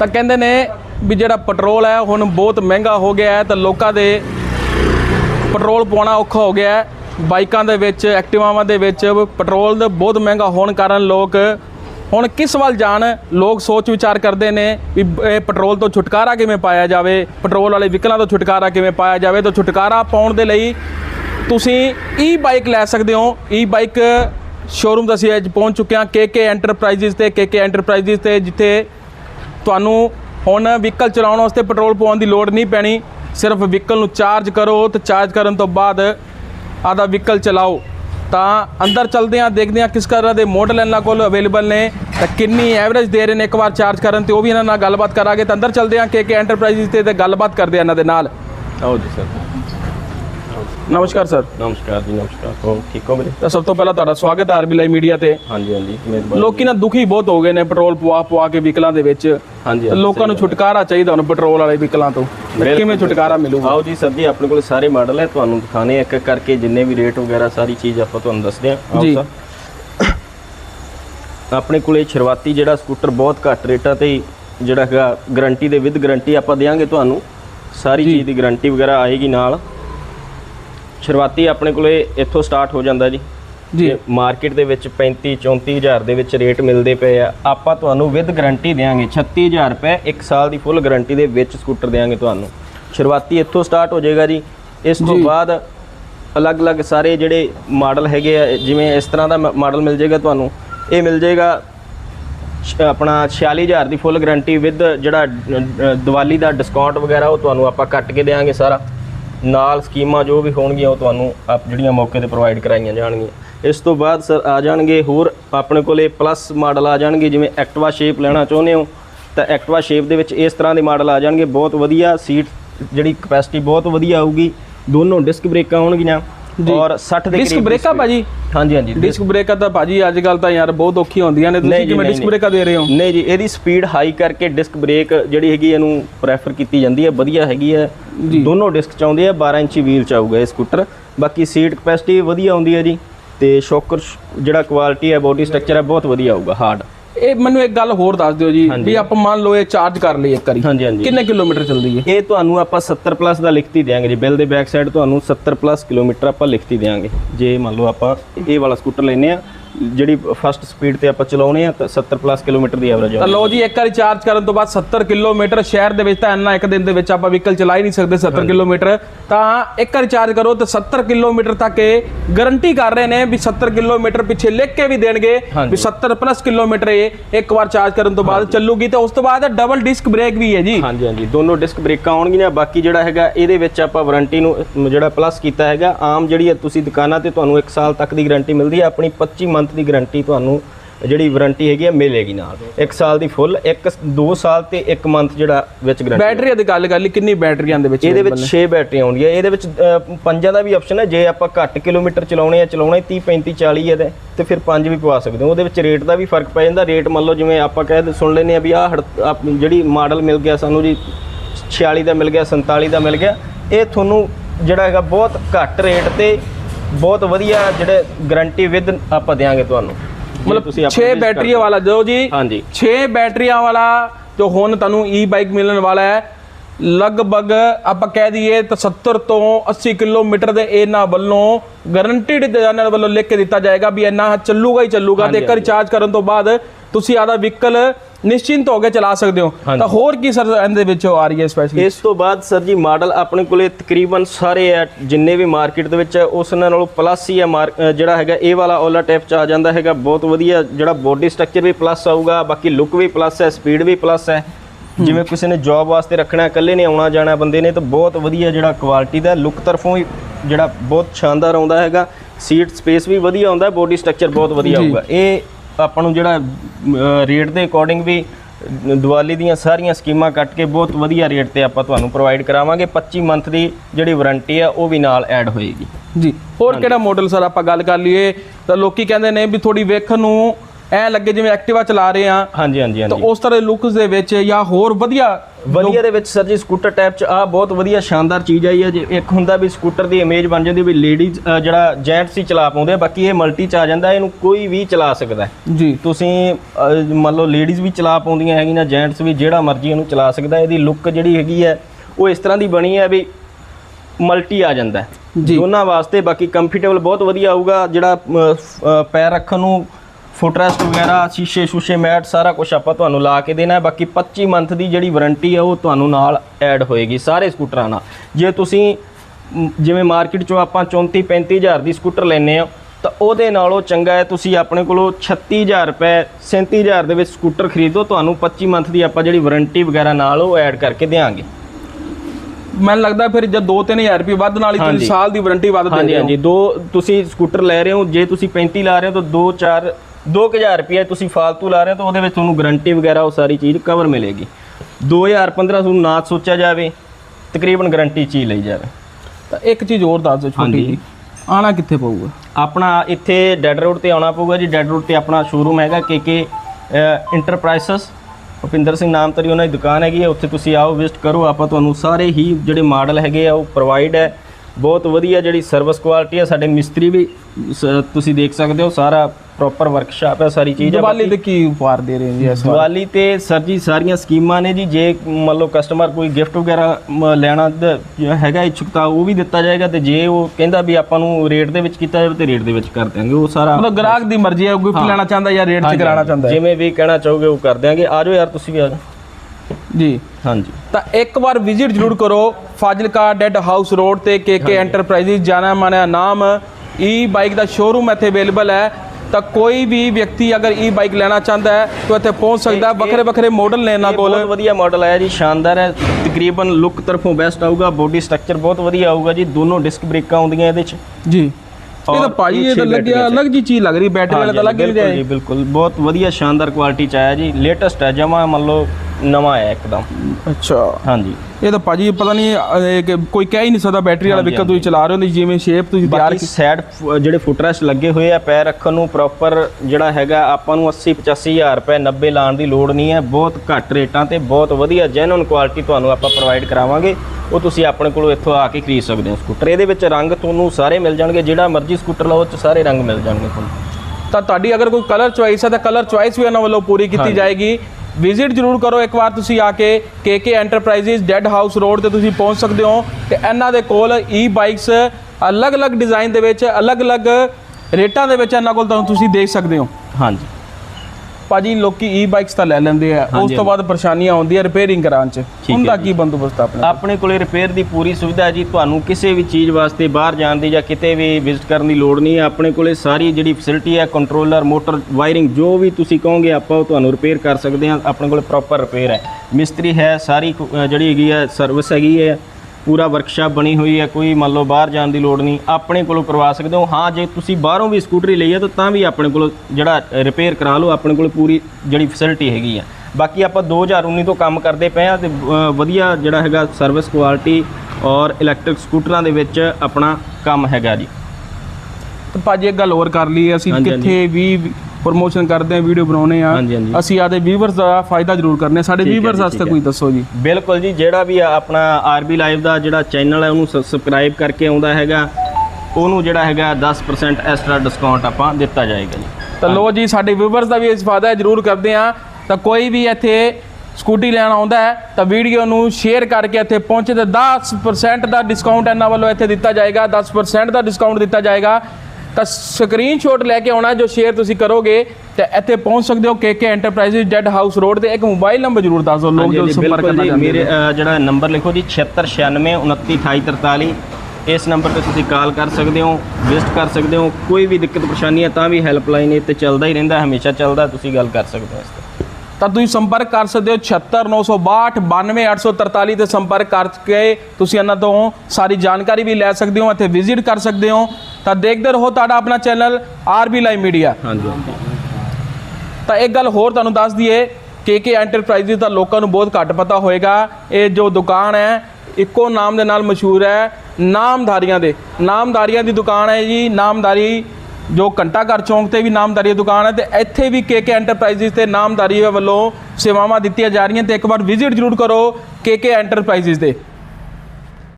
ਤਾਂ ਕਹਿੰਦੇ ਨੇ ਵੀ ਜਿਹੜਾ ਪੈਟਰੋਲ ਹੈ, ਹੁਣ ਬਹੁਤ ਮਹਿੰਗਾ ਹੋ ਗਿਆ ਹੈ ਤਾਂ ਲੋਕਾਂ ਦੇ ਪੈਟਰੋਲ ਪਾਉਣਾ ਔਖਾ ਹੋ ਗਿਆ ਹੈ। ਬਾਈਕਾਂ ਦੇ ਵਿੱਚ, ਐਕਟਿਵਾਵਾਂ ਦੇ ਵਿੱਚ ਪੈਟਰੋਲ ਦਾ ਬਹੁਤ ਮਹਿੰਗਾ ਹੋਣ ਕਾਰਨ ਲੋਕ ਹੁਣ ਕਿਸ ਵੱਲ ਜਾਣ, ਲੋਕ ਸੋਚ ਵਿਚਾਰ ਕਰਦੇ ਨੇ ਵੀ ਇਹ ਪੈਟਰੋਲ ਤੋਂ ਛੁਟਕਾਰਾ ਕਿਵੇਂ ਪਾਇਆ ਜਾਵੇ, ਪੈਟਰੋਲ ਵਾਲੇ ਵਹੀਕਲਾਂ ਤੋਂ ਛੁਟਕਾਰਾ ਕਿਵੇਂ ਪਾਇਆ ਜਾਵੇ ਤਾਂ ਛੁਟਕਾਰਾ ਪਾਉਣ ਦੇ ਲਈ ਤੁਸੀਂ ਈ ਬਾਈਕ ਲੈ ਸਕਦੇ ਹੋ। ਈ ਬਾਈਕ ਸ਼ੋਰੂਮ ਦਾ ਅਸੀਂ ਅੱਜ ਪਹੁੰਚ ਚੁੱਕੇ ਹਾਂ ਕੇ ਐਂਟਰਪ੍ਰਾਈਜ਼ਸ ਤੇ ਕੇ ਐਂਟਰਪ੍ਰਾਈਜ਼ਸ ਤੇ, ਜਿੱਥੇ ਤੁਹਾਨੂੰ ਹੁਣ ਵਹੀਕਲ ਚਲਾਉਣ ਵਾਸਤੇ ਪੈਟਰੋਲ ਪਾਉਣ ਦੀ ਲੋੜ ਨਹੀਂ ਪੈਣੀ। ਸਿਰਫ ਵਹੀਕਲ ਨੂੰ ਚਾਰਜ ਕਰੋ ਤੇ ਚਾਰਜ ਕਰਨ ਤੋਂ ਬਾਅਦ ਆਦਾ ਵਹੀਕਲ ਚਲਾਓ। ਤਾਂ ਅੰਦਰ ਚਲਦੇ ਹਾਂ ਦੇਖਦੇ ਹਾਂ ਕਿਸ ਤਰ੍ਹਾਂ ਦੇ ਮਾਡਲ ਇਹਨਾਂ ਕੋਲ ਅਵੇਲੇਬਲ ਨੇ, ਤਾਂ ਕਿੰਨੀ ਐਵਰੇਜ ਦੇ ਰਹੇ ਨੇ ਇੱਕ ਵਾਰ ਚਾਰਜ ਕਰਨ ਤੇ ਉਹ ਵੀ ਇਹਨਾਂ ਨਾਲ ਗੱਲਬਾਤ ਕਰਾਂਗੇ। ਤਾਂ ਅੰਦਰ ਚਲਦੇ ਹਾਂ ਕੇ ਕੇ ਐਂਟਰਪ੍ਰਾਈਜ਼ਸ ਤੇ ਤੇ ਗੱਲਬਾਤ ਕਰਦੇ ਹਾਂ ਇਹਨਾਂ ਦੇ ਨਾਲ। ਆਓ ਜੀ ਸਰ। ਨਮਸਕਾਰ ਸਰ। ਨਮਸਕਾਰ ਜੀ ਨਮਸਕਾਰ। ਹੋ ਠੀਕ ਹੋ ਮੇਰੇ ਤਾਂ ਸਭ ਤੋਂ ਪਹਿਲਾਂ ਤੁਹਾਡਾ ਸਵਾਗਤ ਹੈ ਆਰਬੀ ਲਾਈਵ ਮੀਡੀਆ ਤੇ। ਹਾਂਜੀ ਹਾਂਜੀ ਮਿਹਰਬਾਨੀ। ਲੋਕੀ ਨਾ ਦੁਖੀ ਬਹੁਤ ਹੋ ਗਏ ਨੇ ਪੈਟਰੋਲ ਪਵਾ ਪਵਾ ਕੇ ਵਹੀਕਲਾਂ ਦੇ ਵਿੱਚ। ਹਾਂਜੀ ਲੋਕਾਂ ਨੂੰ ਛੁਟਕਾਰਾ ਚਾਹੀਦਾ ਹੁਣ ਪੈਟਰੋਲ ਵਾਲੇ ਵਹੀਕਲਾਂ ਤੋਂ। ਕਿਵੇਂ ਛੁਟਕਾਰਾ ਮਿਲੂਗਾ? ਆਓ ਜੀ ਸਰ ਜੀ ਆਪਣੇ ਕੋਲ ਸਾਰੇ ਮਾਡਲ ਹੈ ਤੁਹਾਨੂੰ ਦਿਖਾਣੇ ਇੱਕ ਇੱਕ ਕਰਕੇ ਜਿੰਨੇ ਵੀ ਰੇਟ ਵਗੈਰਾ ਸਾਰੀ ਚੀਜ਼ ਆਪਾਂ ਤੁਹਾਨੂੰ ਦੱਸਦੇ ਹਾਂ। ਆਓ। ਸਰ। ਆਪਣੇ ਕੋਲੇ ਸ਼ੁਰੂਆਤੀ ਜਿਹੜਾ ਸਕੂਟਰ ਬਹੁਤ ਘੱਟ ਰੇਟਾਂ ਤੇ ਜਿਹੜਾ ਹੈਗਾ ਗਾਰੰਟੀ ਦੇ ਵਿਦ ਗਾਰੰਟੀ ਆਪਾਂ ਦੇਵਾਂਗੇ ਤੁਹਾਨੂੰ। ਸਾਰੀ ਚੀਜ਼ ਦੀ ਗਾਰੰਟੀ ਵਗੈਰਾ ਆਏਗੀ ਨਾਲ। ਸ਼ੁਰੂਆਤੀ ਆਪਣੇ ਕੋਲੇ ਇੱਥੋਂ ਸਟਾਰਟ ਹੋ ਜਾਂਦਾ ਜੀ। ਜੀ। ਮਾਰਕੀਟ ਦੇ ਵਿੱਚ 35 34000 ਦੇ ਵਿੱਚ ਰੇਟ ਮਿਲਦੇ ਪਏ ਆ। ਆਪਾਂ ਤੁਹਾਨੂੰ ਵਿਦ ਗਾਰੰਟੀ ਦੇਵਾਂਗੇ 36000 ਰੁਪਏ 1 ਸਾਲ ਦੀ ਫੁੱਲ ਗਾਰੰਟੀ ਦੇ ਵਿੱਚ ਸਕੂਟਰ ਦੇਵਾਂਗੇ ਤੁਹਾਨੂੰ। ਸ਼ੁਰੂਆਤੀ ਇੱਥੋਂ ਸਟਾਰਟ ਹੋ ਜਾਏਗਾ ਜੀ। ਇਸ ਤੋਂ। ਬਾਅਦ ਅਲੱਗ-ਅਲੱਗ ਸਾਰੇ ਜਿਹੜੇ ਮਾਡਲ ਹੈਗੇ ਆ ਜਿਵੇਂ ਇਸ ਤਰ੍ਹਾਂ ਦਾ ਮਾਡਲ ਮਿਲ ਜਾਏਗਾ ਤੁਹਾਨੂੰ। ਇਹ ਮਿਲ ਜਾਏਗਾ ਆਪਣਾ 46000 ਦੀ ਫੁੱਲ ਗਾਰੰਟੀ ਵਿਦ ਜਿਹੜਾ ਦੀਵਾਲੀ ਦਾ ਡਿਸਕਾਊਂਟ ਵਗੈਰਾ ਉਹ ਤੁਹਾਨੂੰ ਆਪਾਂ ਕੱਟ ਕੇ ਦੇਵਾਂਗੇ ਸਾਰਾ। ਨਾਲ ਸਕੀਮਾਂ ਜੋ ਵੀ ਹੋਣਗੀਆਂ ਉਹ ਤੁਹਾਨੂੰ ਆਪ ਜਿਹੜੀਆਂ ਮੌਕੇ ਤੇ ਪ੍ਰੋਵਾਈਡ ਕਰਾਈਆਂ ਜਾਣਗੀਆਂ। ਇਸ ਤੋਂ ਬਾਅਦ ਸਰ ਆ ਜਾਣਗੇ ਹੋਰ ਆਪਣੇ ਕੋਲੇ ਪਲੱਸ ਮਾਡਲ ਆ ਜਾਣਗੇ, ਜਿਵੇਂ ਐਕਟਿਵਾ ਸ਼ੇਪ ਲੈਣਾ ਚਾਹੁੰਦੇ ਹੋ, ਤਾਂ ਐਕਟਿਵਾ ਸ਼ੇਪ ਦੇ ਵਿੱਚ ਇਸ ਤਰ੍ਹਾਂ ਦੇ ਮਾਡਲ ਆ ਜਾਣਗੇ। ਬਹੁਤ ਵਧੀਆ ਸੀਟ ਜਿਹੜੀ ਕਪੈਸਿਟੀ ਬਹੁਤ ਵਧੀਆ ਆਊਗੀ। ਦੋਨੋਂ ਡਿਸਕ ਬ੍ਰੇਕਾਂ ਹੋਣਗੀਆਂ। ਔਰ 60 ਦੇ ਡਿਸਕ ਬ੍ਰੇਕਾਂ ਭਾਜੀ? ਹਾਂਜੀ ਹਾਂਜੀ ਡਿਸਕ ਬ੍ਰੇਕਾਂ ਤਾਂ ਭਾਜੀ ਅੱਜ ਕੱਲ ਤਾਂ ਯਾਰ ਬਹੁਤ ਔਖੀਆਂ ਹੁੰਦੀਆਂ ਨੇ। ਤੁਸੀਂ ਕਿਵੇਂ ਡਿਸਕ। ਬ੍ਰੇਕਾਂ ਦੇ ਰਹੇ ਹੋ? ਨਹੀਂ ਜੀ ਇਹਦੀ ਸਪੀਡ ਹਾਈ ਕਰਕੇ ਡਿਸਕ ਬ੍ਰੇਕ ਜਿਹੜੀ ਹੈਗੀ ਇਹਨੂੰ ਪ੍ਰੈਫਰ ਕੀਤੀ ਜਾਂਦੀ ਹੈ ਵਧੀਆ ਹੈਗੀ ਹੈ। ਦੋਨੋਂ ਡਿਸਕ ਚ ਆਉਂਦੇ ਆ 12 ਇੰਚੀ ਵੀਲ ਚ ਆਊਗਾ ਇਹ ਸਕੂਟਰ ਬਾਕੀ ਸੀਟ ਕਪੈਸਿਟੀ ਵਧੀਆ ਆਉਂਦੀ ਹੈ ਜੀ ਤੇ ਸ਼ੋਕਰ ਜਿਹੜਾ ਕੁਆਲਿਟੀ ਹੈ ਬੋਡੀ ਸਟਰਕਚਰ ਹੈ ਬਹੁਤ ਵਧੀਆ ਆਊਗਾ ਹਾਰਡ ਇਹ ਮੈਨੂੰ ਇੱਕ ਗੱਲ ਹੋਰ ਦੱਸ ਦਿਓ ਜੀ। ਵੀ ਆਪਾਂ ਮੰਨ ਲਓ ਇਹ ਚਾਰਜ ਕਰ ਲਈ ਇੱਕ ਵਾਰੀ। ਹਾਂਜੀ ਹਾਂਜੀ। ਕਿੰਨੇ ਕਿਲੋਮੀਟਰ ਚੱਲਦੀ ਹੈ? ਇਹ ਤੁਹਾਨੂੰ ਆਪਾਂ 70 ਪਲੱਸ ਦਾ ਲਿਖਤੀ ਦੇਾਂਗੇ ਜੀ। ਬਿੱਲ ਦੇ ਬੈਕ ਸਾਈਡ ਤੁਹਾਨੂੰ 70 ਪਲੱਸ ਕਿਲੋਮੀਟਰ ਆਪਾਂ ਲਿਖਤੀ ਦੇਾਂਗੇ ਜੇ ਮੰਨ ਲਓ ਆਪਾਂ ਇਹ ਵਾਲਾ ਸਕੂਟਰ ਲੈਨੇ ਆ ਜਿਹੜੀ ਫਸਟ ਸਪੀਡ ਤੇ ਆਪਾਂ ਚਲਾਉਣੇ ਆ ਤਾਂ 70 ਪਲੱਸ ਕਿਲੋਮੀਟਰ ਦੀ ਐਵਰੇਜ ਤਾਂ ਲਓ ਜੀ ਇੱਕ ਵਾਰੀ ਚਾਰਜ ਕਰਨ ਤੋਂ ਬਾਅਦ 70 ਕਿਲੋਮੀਟਰ ਸ਼ਹਿਰ ਦੇ ਵਿੱਚ ਤਾਂ ਇੰਨਾ ਇੱਕ ਦਿਨ ਦੇ ਵਿੱਚ ਆਪਾਂ ਵਹੀਕਲ ਚਲਾ ਹੀ ਨਹੀਂ ਸਕਦੇ 70 ਕਿਲੋਮੀਟਰ। ਤਾਂ ਇੱਕ ਵਾਰੀ ਚਾਰਜ ਕਰੋ ਤਾਂ 70 ਕਿਲੋਮੀਟਰ ਤੱਕ ਇਹ ਗਾਰੰਟੀ ਕਰ ਰਹੇ ਨੇ ਵੀ 70 ਕਿਲੋਮੀਟਰ ਪਿੱਛੇ ਲਿਖ ਕੇ ਵੀ ਦੇਣਗੇ। ਵੀ 70 ਪਲੱਸ ਕਿਲੋਮੀਟਰ ਇਹ ਇੱਕ ਵਾਰ ਚਾਰਜ ਕਰਨ ਤੋਂ ਬਾਅਦ ਚੱਲੂਗੀ ਤੇ ਉਸ ਤੋਂ ਬਾਅਦ ਡਬਲ ਡਿਸਕ ਬ੍ਰੇਕ ਵੀ ਹੈ ਜੀ। ਹਾਂਜੀ ਹਾਂਜੀ। ਦੋਨੋਂ ਡਿਸਕ ਬ੍ਰੇਕਾਂ ਆਉਣਗੀਆਂ ਬਾਕੀ ਜਿਹੜਾ ਹੈਗਾ ਇਹਦੇ ਵਿੱਚ ਆਪਾਂ ਵਾਰੰਟੀ ਨੂੰ ਜਿਹੜਾ ਪਲੱਸ ਕੀਤਾ ਹੈਗਾ ਆਮ ਜਿਹੜੀ ਹੈ ਤੁਸੀਂ ਦੁਕਾਨਾਂ ਤੇ ਤੁਹਾਨੂੰ 1 ਸਾਲ ਤੱਕ ਦੀ ਗਾਰੰਟੀ ਮਿਲਦੀ ਹੈ ਆਪਣੀ 25 ਮੰਥ ਦੀ ਗਾਰੰਟੀ ਤੁਹਾਨੂੰ ਜਿਹੜੀ ਵਾਰੰਟੀ ਹੈਗੀ ਹੈ ਮਿਲੇਗੀ ਨਾਲ। 1 ਸਾਲ ਦੀ ਫੁੱਲ 1 2 ਸਾਲ ਤੇ 1 ਮੰਥ ਜਿਹੜਾ ਵਿੱਚ ਗਾਰੰਟੀ ਬੈਟਰੀਆਂ ਦੀ ਗੱਲ ਕਰ ਲਈ ਕਿੰਨੀ ਬੈਟਰੀਆਂ ਦੇ ਵਿੱਚ ਇਹਦੇ ਵਿੱਚ 6 ਬੈਟਰੀਆਂ ਆਉਂਦੀਆਂ ਇਹਦੇ ਵਿੱਚ ਪੰਜਾਂ ਦਾ ਵੀ ਆਪਸ਼ਨ ਹੈ। ਜੇ ਆਪਾਂ ਘੱਟ ਕਿਲੋਮੀਟਰ ਚਲਾਉਣੇ ਆ ਚਲਾਉਣਾ ਹੀ 30 35 40 ਹੈ ਤੇ- ਫਿਰ ਪੰਜ ਵੀ ਪਵਾ ਸਕਦੇ ਹੋ। ਉਹਦੇ ਵਿੱਚ ਰੇਟ ਦਾ ਵੀ ਫ਼ਰਕ ਪੈ ਜਾਂਦਾ। ਰੇਟ ਮੰਨ ਲਓ ਜਿਵੇਂ ਆਪਾਂ ਕਹਿ ਸੁਣ ਲੈਨੇ ਆ ਵੀ ਆਪ- ਜਿਹੜੀ ਮਾਡਲ ਮਿਲ ਗਿਆ ਸਾਨੂੰ ਜੀ 46 ਦਾ ਮਿਲ ਗਿਆ 47 ਦਾ ਮਿਲ ਗਿਆ। ਇਹ ਤੁਹਾਨੂੰ ਜਿਹੜਾ ਹੈਗਾ ਬਹੁਤ ਘੱਟ ਰੇਟ ਤੇ ਬਹੁਤ ਵਧੀਆ ਜਿਹੜੇ ਗਾਰੰਟੀ ਵਿਦ ਆਪਾਂ ਦੇਾਂਗੇ ਤੁਹਾਨੂੰ। ਮਤਲਬ ਤੁਸੀਂ 6 visit ਬੈਟਰੀਆਂ ਵਾਲਾ ਜੋ ਜੀ ਹਾਂਜੀ। 6 ਬੈਟਰੀਆਂ ਵਾਲਾ ਜੋ ਹੁਣ ਤੁਹਾਨੂੰ ਈ ਬਾਈਕ ਮਿਲਣ ਵਾਲਾ ਹੈ ਲਗਭਗ ਆਪਾਂ ਕਹਿ ਦਈਏ ਤਾਂ 70 ਤੋਂ 80 ਕਿਲੋਮੀਟਰ ਦੇ ਇਹਨਾਂ ਵੱਲੋਂ ਗਾਰੰਟੀਡ ਡਿਜ਼ਾਈਨਰ ਵੱਲੋਂ ਲਿਖ ਕੇ ਦਿੱਤਾ ਜਾਏਗਾ ਵੀ ਇੰਨਾ ਚੱਲੂਗਾ ਹੀ ਚੱਲੂਗਾ ਤੇ ਇੱਕ ਵਾਰ ਚਾਰਜ ਕਰਨ ਤੋਂ ਬਾਅਦ ਤੁਸੀਂ ਆਦਾ ਵਹੀਕਲ ਨਿਸ਼ਚਿੰਤ ਹੋ ਕੇ ਚਲਾ ਸਕਦੇ ਹੋ। ਤਾਂ ਹੋਰ ਕੀ ਸਰ ਇਹਦੇ ਵਿੱਚ ਆ ਰਹੀ ਹੈ ਸਪੈਸ਼ਲੀ ਇਸ ਤੋਂ ਬਾਅਦ ਸਰ ਜੀ ਮਾਡਲ ਆਪਣੇ ਕੋਲੇ ਤਕਰੀਬਨ ਸਾਰੇ ਆ ਜਿੰਨੇ ਵੀ ਮਾਰਕੀਟ ਦੇ ਵਿੱਚ ਆ, ਉਸ ਨਾਲੋਂ ਪਲੱਸ ਹੀ ਅ, ਜਿਹੜਾ ਹੈਗਾ ਇਹ ਵਾਲਾ ਓਲਾ ਟੈਪ ਚ ਆ ਜਾਂਦਾ ਹੈਗਾ ਬਹੁਤ ਵਧੀਆ ਜਿਹੜਾ ਬੋਡੀ ਸਟਰਕਚਰ ਵੀ ਪਲੱਸ ਆਊਗਾ ਬਾਕੀ ਲੁੱਕ ਵੀ ਪਲੱਸ ਹੈ ਸਪੀਡ ਵੀ ਪਲੱਸ ਹੈ। ਜਿਵੇਂ ਕਿਸੇ ਨੇ ਜੌਬ ਵਾਸਤੇ ਰੱਖਣਾ ਇਕੱਲੇ ਨੇ ਆਉਣਾ ਜਾਣਾ ਬੰਦੇ ਨੇ ਤਾਂ ਬਹੁਤ ਵਧੀਆ ਜਿਹੜਾ ਕੁਆਲਿਟੀ ਦਾ ਲੁੱਕ ਤਰਫੋਂ ਹੀ ਜਿਹੜਾ ਬਹੁਤ ਸ਼ਾਨਦਾਰ ਆਉਂਦਾ ਹੈਗਾ। ਸੀਟ ਸਪੇਸ ਵੀ ਵਧੀਆ ਆਉਂਦਾ ਬੋਡੀ ਸਟਰਕਚਰ ਬਹੁਤ ਵਧੀਆ। ਆਊਗਾ। ਇਹ ਆਪਾਂ ਨੂੰ ਜਿਹੜਾ ਰੇਟ ਦੇ ਅਕੋਰਡਿੰਗ ਵੀ ਦੀਵਾਲੀ ਦੀਆਂ ਸਾਰੀਆਂ ਸਕੀਮਾਂ ਕੱਟ ਕੇ ਬਹੁਤ ਵਧੀਆ ਰੇਟ ਤੇ ਆਪਾਂ ਤੁਹਾਨੂੰ ਪ੍ਰੋਵਾਈਡ ਕਰਾਵਾਂਗੇ। 25 ਮੰਥ ਦੀ ਜਿਹੜੀ ਵਾਰੰਟੀ ਆ ਉਹ ਵੀ ਨਾਲ ਐਡ ਹੋਏਗੀ। ਜੀ ਹੋਰ ਕਿਹੜਾ ਮਾਡਲ ਸਰ ਆਪਾਂ ਗੱਲ ਕਰ ਲਈਏ? ਤਾਂ ਲੋਕੀ ਕਹਿੰਦੇ ਨੇ ਵੀ ਥੋੜੀ ਵੇਖਣ ਨੂੰ ਐ ਲੱਗੇ ਜਿਵੇਂ ਐਕਟਿਵਾ ਚਲਾ ਰਹੇ ਆ। ਹਾਂਜੀ ਹਾਂਜੀ ਤਾਂ ਹਾਂਜੀ ਉਸ ਤਰ੍ਹਾਂ ਦੇ ਲੁੱਕਸ ਦੇ ਵਿੱਚ ਜਾਂ ਹੋਰ ਵਧੀਆ ਵਧੀਆ ਦੇ ਵਿੱਚ ਸਰ ਜੀ ਸਕੂਟਰ ਟਾਈਪ ਚ ਆ ਬਹੁਤ ਵਧੀਆ ਸ਼ਾਨਦਾਰ ਚੀਜ਼ ਆਈ ਹੈ ਜੀ। ਇੱਕ ਹੁੰਦਾ ਵੀ ਸਕੂਟਰ ਦੀ ਇਮੇਜ ਬਣ ਜਾਂਦੀ ਵੀ ਲੇਡੀਜ਼ ਜਿਹੜਾ ਜੈਂਟਸ ਹੀ ਚਲਾ ਪਾਉਂਦੇ ਆ ਬਾਕੀ ਇਹ ਮਲਟੀ ਚ ਆ ਜਾਂਦਾ ਇਹਨੂੰ ਕੋਈ ਵੀ ਚਲਾ ਸਕਦਾ ਹੈ। ਜੀ। ਤੁਸੀਂ ਅਹ, ਮੰਨ ਲਓ ਲੇਡੀਜ਼ ਵੀ ਚਲਾ ਪਾਉਂਦੀਆਂ ਹੈਗੀਆਂ ਜੈਂਟਸ ਵੀ ਜਿਹੜਾ ਮਰਜ਼ੀ ਇਹਨੂੰ ਚਲਾ ਸਕਦਾ ਇਹਦੀ ਲੁੱਕ ਜਿਹੜੀ ਹੈਗੀ ਹੈ ਉਹ ਇਸ ਤਰ੍ਹਾਂ ਦੀ ਬਣੀ ਹੈ ਵੀ ਮਲਟੀ ਆ ਜਾਂਦਾ ਹੈ। ਜੀ। ਦੋਨਾਂ ਵਾਸਤੇ ਬਾਕੀ ਕੰਫਰਟੇਬਲ ਬਹੁਤ ਵਧੀਆ ਆਊਗਾ ਜਿਹੜਾ ਅਹ, ਪੈਰ ਰੱਖਣ ਨੂੰ ਫੁੱਟਰੈਸਟ ਵਗੈਰਾ ਸ਼ੀਸ਼ੇ ਸ਼ੂਸ਼ੇ ਮੈਟ ਸਾਰਾ ਕੁਝ ਆਪਾਂ ਤੁਹਾਨੂੰ ਲਾ ਕੇ ਦੇਣਾ ਹੈ। ਬਾਕੀ 25 ਮੰਥ ਦੀ ਜਿਹੜੀ ਵਾਰੰਟੀ ਹੈ ਉਹ ਤੁਹਾਨੂੰ ਨਾਲ ਐਡ ਹੋਏਗੀ ਸਾਰੇ ਸਕੂਟਰਾਂ ਨਾਲ। ਜੇ ਤੁਸੀਂ ਜਿਵੇਂ ਮਾਰਕੀਟ ਚੋਂ ਆਪਾਂ 34 35000 ਦੀ ਸਕੂਟਰ ਲੈਨੇ ਆ ਤਾਂ ਉਹਦੇ ਨਾਲੋਂ ਚੰਗਾ ਹੈ ਤੁਸੀਂ ਆਪਣੇ ਕੋਲੋਂ 36000 ਰੁਪਏ 37000 ਦੇ ਵਿੱਚ ਸਕੂਟਰ ਖਰੀਦੋ ਤੁਹਾਨੂੰ 25 ਮੰਥ ਦੀ ਆਪਾਂ ਜਿਹੜੀ ਵਾਰੰਟੀ ਵਗੈਰਾ ਨਾਲ ਉਹ ਐਡ ਕਰਕੇ ਦੇਵਾਂਗੇ ਮੈਨੂੰ ਲੱਗਦਾ ਫਿਰ ਜਦ 2-3000 ਰੁਪਏ ਵੱਧ ਨਾਲ ਹੀ ਤੁਸੀਂ ਹਾਂਜੀ। ਸਾਲ ਦੀ ਵਾਰੰਟੀ ਵੱਧ ਦੇ ਹਾਂਜੀ ਰਹੇ ਹੋ। ਹਾਂਜੀ। ਦੋ ਤੁਸੀਂ ਸਕੂਟਰ ਲੈ ਰਹੇ ਹੋ ਜੇ ਤੁਸੀਂ 35 ਲਾ ਰਹੇ ਹੋ ਤਾਂ 2 4 2000 ਰੁਪਏ ਤੁਸੀਂ ਫालतू ਲਾ ਰਹੇ ਹੋ ਤਾਂ ਉਹਦੇ ਵਿੱਚ ਤੁਹਾਨੂੰ ਗਾਰੰਟੀ ਵਗੈਰਾ ਉਹ ਸਾਰੀ ਚੀਜ਼ ਕਵਰ ਮਿਲੇਗੀ। 2015 ਤੁਹਾਨੂੰ ਨਾ ਸੋਚਿਆ ਜਾਵੇ ਤਕਰੀਬਨ ਗਾਰੰਟੀ ਚੀਜ਼ ਲਈ ਜਾਵੇ। ਤਾਂ ਇੱਕ ਚੀਜ਼ ਹੋਰ ਦੱਸ ਦਿਓ ਛੋਟੀ। ਜੀ ਆਣਾ ਕਿੱਥੇ ਪਊਗਾ? ਆਪਣਾ ਇੱਥੇ ਡੈਡ ਰੋਡ ਤੇ ਆਉਣਾ ਪਊਗਾ ਜੀ। ਡੈਡ ਰੋਡ ਤੇ ਆਪਣਾ ਸ਼ੋਰੂਮ ਹੈਗਾ ਕੇਕੇ ਇੰਟਰਪ੍ਰਾਈਸਸ ਭੁਪਿੰਦਰ ਸਿੰਘ ਨਾਮ ਤਰੀ ਉਹਨਾਂ ਦੀ ਦੁਕਾਨ ਹੈਗੀ ਹੈ। ਉੱਥੇ ਤੁਸੀਂ ਆਓ ਵਿਜ਼ਿਟ ਕਰੋ। ਆਪਾਂ ਤੁਹਾਨੂੰ ਸਾਰੇ ਹੀ ਜਿਹੜੇ ਮਾਡਲ ਹੈਗੇ ਆ ਉਹ ਪ੍ਰੋਵਾਈਡ ਹੈ। ਬਹੁਤ ਵਧੀਆ ਜਿਹੜੀ ਸਰਵਿਸ ਕੁਆਲਿਟੀ ਹੈ ਸਾਡੇ ਮਿਸਤਰੀ ਵੀ ਸ- ਤੁਸੀਂ ਦੇਖ ਸਕਦੇ ਹੋ ਸਾਰਾ ਪ੍ਰੋਪਰ ਵਰਕਸ਼ਾਪ ਹੈ ਸਾਰੀ ਚੀਜ਼ ਹੈ ਦੀਵਾਲੀ ਦੇ ਕੀ ਉਪਹਾਰ ਦੇ ਰਹੇ ਹੋ ਜੀ ਇਸ ਵਾਰ? ਦੀਵਾਲੀ ਤੇ ਸਰ ਜੀ ਸਾਰੀਆਂ ਸਕੀਮਾਂ ਨੇ ਜੀ ਜੇ ਮੰਨ ਲਓ ਕਸਟਮਰ ਕੋਈ ਗਿਫਟ ਵਗੈਰਾ ਮ, ਲੈਣਾ ਦ- ਹੈਗਾ ਇੱਛੁਕਤਾ ਉਹ ਵੀ ਦਿੱਤਾ ਜਾਏਗਾ ਤੇ ਜੇ ਉਹ ਕਹਿੰਦਾ ਵੀ ਆਪਾਂ ਨੂੰ ਰੇਟ ਦੇ ਵਿੱਚ ਕੀਤਾ ਜਾਵੇ ਤੇ ਰੇਟ ਦੇ ਵਿੱਚ ਕਰ ਦਿਆਂਗੇ ਉਹ ਸਾਰਾ ਮਤਲਬ ਗ੍ਰਾਹਕ ਦੀ ਮਰਜ਼ੀ ਹੈ। ਗਿਫਟ ਲੈਣਾ ਚਾਹੁੰਦਾ ਜਾਂ ਰੇਟ 'ਚ ਹਾਂਜੀ, ਕਰਾਉਣਾ ਚਾਹੁੰਦਾ ਹੈ। ਜਿਵੇਂ ਵੀ ਕਹਿਣਾ ਚਾਹੋਗੇ ਉਹ ਕਰ ਦਿਆਂਗੇ। ਆ ਜਾਓ ਯਾਰ ਤੁਸੀਂ ਵੀ ਆ ਜਾਓ। ਜੀ। ਹਾਂਜੀ। ਤਾਂ ਇੱਕ ਵਾਰ ਵਿਜ਼ਿਟ ਜ਼ਰੂਰ ਕਰੋ। ਫਾਜ਼ਿਲਕਾ ਡੈਡ ਹਾਊਸ ਰੋਡ ਤੇ ਕੇਕੇ ਐਂਟਰਪ੍ਰਾਈਜ਼ਸ ਜਾਣਾ ਮਾਨਿਆ ਨਾਮ। ਈ ਬਾਈਕ ਦਾ ਸ਼ੋਰੂਮ ਇੱਥੇ ਅਵੇਲੇਬਲ ਹੈ। ਤਾਂ ਕੋਈ ਵੀ ਵਿਅਕਤੀ ਅਗਰ ਈ ਬਾਈਕ ਲੈਣਾ ਚਾਹੁੰਦਾ ਹੈ ਤਾਂ ਇੱਥੇ ਪਹੁੰਚ ਸਕਦਾ ਹੈ। ਵੱਖਰੇ ਵੱਖਰੇ ਮਾਡਲ ਨੇ ਇਹਨਾਂ ਇਹ ਕੋਲ। ਬਹੁਤ ਵਧੀਆ ਮਾਡਲ ਆਇਆ ਜੀ ਸ਼ਾਨਦਾਰ ਹੈ। ਤਕਰੀਬਨ ਲੁੱਕ ਤਰਫੋਂ ਬੈਸਟ ਆਊਗਾ ਬੋਡੀ ਸਟਰਕਚਰ ਬਹੁਤ ਵਧੀਆ ਆਊਗਾ ਜੀ। ਦੋਨੋਂ ਡਿਸਕ ਬ੍ਰੇਕਾਂ ਆਉਂਦੀਆਂ ਇਹਦੇ 'ਚ। ਜੀ। ਇਹ ਤਾਂ ਭਾਜੀ ਇਹ ਤਾਂ ਲੱਗਿਆ ਅਲੱਗ ਜੀ ਚੀਜ਼ ਲੱਗ ਰਹੀ ਬੈਟਰੀ ਵਾਲਾ ਤਾਂ ਲੱਗ ਹੀ ਰਿਹਾ ਜੀ ਬਿਲਕੁਲ। ਬਹੁਤ ਵਧੀਆ ਸ਼ਾਨਦਾਰ ਕੁਆਲਿਟੀ ਚ ਆਇਆ ਜੀ। ਲੇਟੈਸਟ ਹੈ ਜਮਾ ਮੰਨ ਲਓ ਨਵਾਂ ਹੈ ਇੱਕਦਮ। ਅੱਛਾ। ਹਾਂਜੀ। ਇਹ ਤਾਂ ਭਾਜੀ ਪਤਾ ਨਹੀਂ ਇਹ ਕਿ ਕੋਈ ਕਹਿ ਹੀ ਨਹੀਂ ਸਕਦਾ ਬੈਟਰੀ ਵਾਲਾ ਵਿਕਲ ਤੁਸੀਂ ਚਲਾ ਰਹੇ ਹੋ ਜਿਵੇਂ ਸ਼ੇਪ ਤੁਸੀਂ ਤਿਆਰ ਬਾਕੀ ਸਾਈਡ ਜਿਹੜੇ ਫੁੱਟਰੈਸਟ ਲੱਗੇ ਹੋਏ ਆ ਪੈਰ ਰੱਖਣ ਨੂੰ ਪ੍ਰੋਪਰ ਜਿਹੜਾ ਹੈਗਾ ਆਪਾਂ ਨੂੰ 80 85000 ਰੁਪਏ 90 ਲਾਣ ਦੀ ਲੋੜ ਨਹੀਂ ਹੈ। ਬਹੁਤ ਘੱਟ ਰੇਟਾਂ ਤੇ ਬਹੁਤ ਵਧੀਆ ਜੈਨੂਨ ਕੁਆਲਿਟੀ ਤੁਹਾਨੂੰ ਆਪਾਂ ਪ੍ਰੋਵਾਈਡ ਕਰਾਵਾਂਗੇ। ਉਹ ਤੁਸੀਂ ਆਪਣੇ ਕੋਲੋਂ ਇੱਥੋਂ ਆ ਕੇ ਖਰੀਦ ਸਕਦੇ ਹੋ ਸਕੂਟਰ ਇਹਦੇ ਵਿੱਚ ਰੰਗ ਤੁਹਾਨੂੰ ਸਾਰੇ ਮਿਲ ਜਾਣਗੇ ਜਿਹੜਾ ਮਰਜ਼ੀ ਸਕੂਟਰ ਲਓ ਉਹ 'ਚ ਸਾਰੇ ਰੰਗ ਮਿਲ ਜਾਣਗੇ ਤੁਹਾਨੂੰ। ਤਾਂ ਤੁਹਾਡੀ ਅਗਰ ਕੋਈ ਕਲਰ ਚੁਆਇਸ ਹੈ ਤਾਂ ਕਲਰ ਚੁਆਇਸ ਵੀ ਉਹਨਾਂ ਵੱਲੋਂ ਪੂਰੀ ਕੀਤੀ। ਜਾਏਗੀ। ਵਿਜ਼ਿਟ ਜ਼ਰੂਰ ਕਰੋ ਇੱਕ ਵਾਰ ਤੁਸੀਂ ਆ ਕੇ KK enterprises dad house road ਤੇ ਤੁਸੀਂ ਪਹੁੰਚ ਸਕਦੇ ਹੋ ਤੇ ਇਹਨਾਂ ਦੇ ਕੋਲ ਈ ਬਾਈਕਸ ਅਲੱਗ-ਅਲੱਗ ਡਿਜ਼ਾਈਨ ਦੇ ਵਿੱਚ, ਅਲੱਗ-ਅਲੱਗ ਰੇਟਾਂ ਦੇ ਵਿੱਚ ਇਹਨਾਂ ਕੋਲ ਤੁਹਾਨੂੰ ਤੁਸੀਂ ਦੇਖ ਸਕਦੇ ਹੋ। ਹਾਂਜੀ। ਭਾਜੀ ਲੋਕੀ ਈ ਬਾਈਕਸ ਤਾਂ ਲੈ ਲੈਂਦੇ ਆ। ਉਸ ਤੋਂ ਬਾਅਦ ਪਰੇਸ਼ਾਨੀਆਂ ਆਉਂਦੀਆਂ ਰਿਪੇਅਰਿੰਗ ਕਰਾਉਣ ਚ। ਹੈ ਹੁੰਦਾ ਜੀ। ਕੀ ਬੰਦੋਬਸਤ ਆਪਣਾ? ਆਪਣੇ ਕੋਲੇ ਰਿਪੇਅਰ ਦੀ ਪੂਰੀ ਸੁਵਿਧਾ ਹੈ ਜੀ। ਤੁਹਾਨੂੰ ਕਿਸੇ ਵੀ ਚੀਜ਼ ਵਾਸਤੇ ਬਾਹਰ ਜਾਣ ਦੀ ਜਾਂ ਕਿਤੇ ਵੀ ਵਿਜ਼ਿਟ ਕਰਨ ਦੀ ਲੋੜ ਨਹੀਂ ਹੈ। ਆਪਣੇ ਕੋਲੇ ਸਾਰੀ ਜਿਹੜੀ ਫੈਸਿਲਿਟੀ ਹੈ ਕੰਟਰੋਲਰ ਮੋਟਰ ਵਾਇਰਿੰਗ ਜੋ ਵੀ ਤੁਸੀਂ ਕਹੋਗੇ ਆਪਾਂ ਉਹ ਤੁਹਾਨੂੰ ਰਿਪੇਅਰ ਕਰ ਸਕਦੇ ਹਾਂ। ਆਪਣੇ ਕੋਲੇ ਪ੍ਰੋਪਰ ਰਿਪੇਅਰ ਹੈ। ਮਿਸਤਰੀ ਹੈ ਸਾਰੀ ਜਿਹੜੀ ਹੈਗੀ ਹੈ ਸਰਵਿਸ ਹੈਗੀ ਹੈ। ਪੂਰਾ ਵਰਕਸ਼ਾਪ ਬਣੀ ਹੋਈ ਹੈ ਕੋਈ ਮੰਨ ਲਓ ਬਾਹਰ ਜਾਣ ਦੀ ਲੋੜ ਨਹੀਂ ਆਪਣੇ ਕੋਲੋਂ ਕਰਵਾ ਸਕਦੇ ਹੋ। ਹਾਂ ਜੇ ਤੁਸੀਂ ਬਾਹਰੋਂ ਵੀ ਸਕੂਟਰੀ ਲਈ ਹੈ ਤਾਂ ਤਾਂ ਵੀ ਆਪਣੇ ਕੋਲੋਂ ਜਿਹੜਾ ਰਿਪੇਅਰ ਕਰਾ ਲਓ ਆਪਣੇ ਕੋਲ ਪੂਰੀ ਜਿਹੜੀ ਫੈਸਿਲਿਟੀ ਹੈਗੀ ਆ ਬਾਕੀ ਆਪਾਂ 2019 ਤੋਂ ਕੰਮ ਕਰਦੇ ਪਏ ਆ ਤੇ ਵਧੀਆ ਜਿਹੜਾ ਹੈਗਾ ਸਰਵਿਸ ਕੁਆਲਿਟੀ ਔਰ ਇਲੈਕਟ੍ਰਿਕ ਸਕੂਟਰਾਂ ਦੇ ਵਿੱਚ ਆਪਣਾ ਕੰਮ ਹੈਗਾ ਜੀ। ਤੇ ਭਾਜੀ ਇੱਕ ਗੱਲ ਹੋਰ ਕਰ ਲਈ ਅਸੀਂ। ਕਿੱਥੇ ਵੀ ਪ੍ਰੋਮੋਸ਼ਨ ਕਰਦੇ ਆ ਵੀਡੀਓ ਬਣਾਉਨੇ ਆ ਹਾਂਜੀ, ਹਾਂਜੀ। ਅਸੀਂ ਆਦੇ ਵੀਵਰਸ ਦਾ ਫਾਇਦਾ ਜ਼ਰੂਰ ਕਰਨੇ ਸਾਡੇ ਠੀਕ ਹੈ ਵੀਵਰਸ ਵਾਸਤੇ ਠੀਕ ਕੋਈ ਦੱਸੋ ਜੀ। ਬਿਲਕੁਲ ਜੀ ਜਿਹੜਾ ਵੀ ਆਪਣਾ ਆਰਬੀ ਲਾਈਵ ਦਾ ਜਿਹੜਾ ਚੈਨਲ ਹੈ ਉਹਨੂੰ ਸਬਸਕ੍ਰਾਈਬ ਕਰਕੇ ਆਉਂਦਾ ਹੈਗਾ ਉਹਨੂੰ ਜਿਹੜਾ ਹੈਗਾ 10% ਐਕਸਟਰਾ ਡਿਸਕਾਊਂਟ ਆਪਾਂ ਦਿੱਤਾ ਜਾਏਗਾ ਜੀ। ਤਾਂ ਲੋ ਜੀ ਸਾਡੇ ਵੀਵਰਸ ਦਾ ਵੀ ਇਸ ਫਾਇਦਾ ਜ਼ਰੂਰ ਕਰਦੇ ਆ ਤਾਂ ਕੋਈ ਵੀ ਇੱਥੇ ਸਕੂਟੀ ਲੈਣ ਆਉਂਦਾ ਹੈ ਤਾਂ ਵੀਡੀਓ ਨੂੰ ਸ਼ੇਅਰ ਕਰਕੇ ਇੱਥੇ ਪਹੁੰਚੇ ਤਾਂ 10% ਦਾ ਡਿਸਕਾਊਂਟ ਇਹਨਾਂ ਵੱਲੋਂ ਇੱਥੇ ਦਿੱਤਾ ਜਾਏਗਾ। 10% ਦਾ ਡਿਸਕਾਊਂਟ ਦਿੱਤਾ ਜਾਏਗਾ। ਤਾਂ ਸਕਰੀਨਸ਼ਾਟ ਲੈ ਕੇ ਆਉਣਾ ਜੋ ਸ਼ੇਅਰ ਤੁਸੀਂ ਕਰੋਗੇ ਤੇ ਇੱਥੇ ਪਹੁੰਚ ਸਕਦੇ ਹੋ KK enterprises dad house road ਤੇ ਇੱਕ ਮੋਬਾਈਲ ਨੰਬਰ ਜ਼ਰੂਰ ਦੱਸ ਦਿਓ ਲੋਕ ਜੋ ਸੰਪਰਕ ਕਰਨਾ ਚਾਹੁੰਦੇ ਮੇਰੇ ਜਿਹੜਾ ਨੰਬਰ ਲਿਖੋ ਜੀ 7696 292843 ਇਸ ਨੰਬਰ ਤੇ ਤੁਸੀਂ ਕਾਲ ਕਰ ਸਕਦੇ ਹੋ ਵਿਜ਼ਿਟ ਕਰ ਸਕਦੇ ਹੋ ਕੋਈ ਵੀ ਦਿੱਕਤ ਪਰੇਸ਼ਾਨੀ ਹੈ ਤਾਂ ਵੀ ਹੈਲਪਲਾਈਨ ਇਹ ਤੇ ਚੱਲਦਾ ਹੀ ਰਹਿੰਦਾ ਹਮੇਸ਼ਾ ਚੱਲਦਾ ਤੁਸੀਂ ਗੱਲ ਕਰ ਸਕਦੇ ਹੋ ਇਸ ਤੇ। ਤਾਂ ਤੁਸੀਂ ਸੰਪਰਕ ਕਰ ਸਕਦੇ ਹੋ 76962 92843 ਤੇ ਸੰਪਰਕ ਕਰਕੇ ਤੁਸੀਂ ਇਹਨਾਂ ਤੋਂ ਸਾਰੀ ਜਾਣਕਾਰੀ ਵੀ ਲੈ ਸਕਦੇ ਹੋ ਇੱਥੇ ਵਿਜ਼ਿਟ ਕਰ ਸਕਦੇ ਹੋ। ਤਾਂ ਦੇਖਦੇ ਰਹੋ ਤੁਹਾਡਾ ਆਪਣਾ ਚੈਨਲ ਆਰਬੀ ਲਾਈਵ ਮੀਡੀਆ। ਹਾਂਜੀ। ਤਾਂ ਇੱਕ ਗੱਲ ਹੋਰ ਤੁਹਾਨੂੰ ਦੱਸ ਦਈਏ KK ਐਂਟਰਪ੍ਰਾਈਜ਼ਸ ਦਾ ਲੋਕਾਂ ਨੂੰ ਬਹੁਤ ਘੱਟ ਪਤਾ ਹੋਏਗਾ। ਇਹ ਜੋ ਦੁਕਾਨ ਹੈ ਇੱਕੋ ਨਾਮ ਦੇ ਨਾਲ ਮਸ਼ਹੂਰ ਹੈ ਨਾਮਧਾਰੀਆਂ ਦੇ। ਨਾਮਧਾਰੀਆਂ ਦੀ ਦੁਕਾਨ ਹੈ ਜੀ ਨਾਮਧਾਰੀ ਜੋ ਘੰਟਾ ਘਰ ਚੌਂਕ ਤੇ ਵੀ ਨਾਮਦਾਰੀ ਦੁਕਾਨ ਹੈ ਤੇ ਇੱਥੇ ਵੀ ਕੇਕੇ ਐਂਟਰਪ੍ਰਾਈਜ਼ਸ ਤੇ ਨਾਮਦਾਰੀ ਵੱਲੋਂ ਸੇਵਾਵਾਂ ਦਿੱਤੀਆਂ ਜਾ ਰਹੀਆਂ ਤੇ ਇੱਕ ਵਾਰ ਵਿਜ਼ਿਟ ਜ਼ਰੂਰ ਕਰੋ ਕੇਕੇ ਐਂਟਰਪ੍ਰਾਈਜ਼ਸ ਦੇ